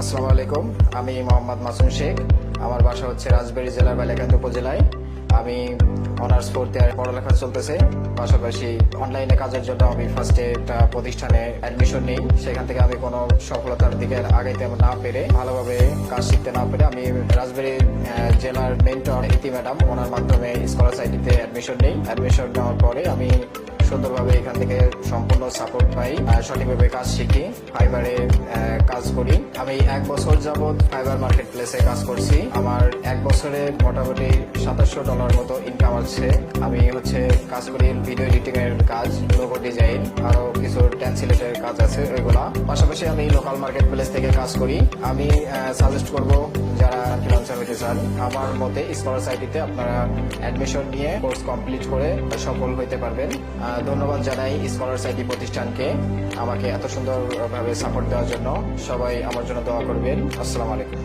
আসসালামু আলাইকুম। আমি মোহাম্মদ মাসুম শেখ। আমার বাসা হচ্ছে রাজবাড়ী জেলার বালিয়াকান্দি উপজেলায়। আমি অনার্স ফোর্থ ইয়ার পড়ালেখা চলতেছে। পাশাপাশি অনলাইনে কাজের জন্য আমি ফার্স্টে একটা প্রতিষ্ঠানে অ্যাডমিশন নিই। সেখান থেকে আমি কোনো সফলতার দিকে আগাইতে না পেরে, ভালোভাবে কাজ শিখতে না পেরে আমি রাজবাড়ী জেলার মেন্টর ইতি ম্যাডাম, ওনার মাধ্যমে স্কলার সাইটিতে অ্যাডমিশন নিই। অ্যাডমিশন নেওয়ার পরে আমি সুন্দরভাবে এখান থেকে সম্পূর্ণ সাপোর্ট পাই। সঠিকভাবে কাজ শিখি। ফাইবারে কাজ করি। আমি এক বছর যাবৎ ফাইবার মার্কেট প্লেসে কাজ করছি। আমার এক বছরে মোটামুটি সাতাশশো ডলার মতো ইনকাম আছে। আমি হচ্ছে কাজ করি ভিডিও এডিটিং এর কাজ লোগো ডিজাইন আরও কিছু ট্যান্সিলেটের কাজ আছে, ওইগুলা। পাশাপাশি আমি লোকাল মার্কেট প্লেস থেকে কাজ করি। আমি সাজেস্ট করব হতে চান, আমার মতে স্কলার সাইটিতে আপনারা অ্যাডমিশন নিয়ে কোর্স কমপ্লিট করে সফল হইতে পারবেন। ধন্যবাদ জানাই স্কলার সাইটি প্রতিষ্ঠানকে আমাকে এত সুন্দরভাবে সাপোর্ট দেওয়ার জন্য। সবাই আমার জন্য দোয়া করবেন। আসসালামু আলাইকুম।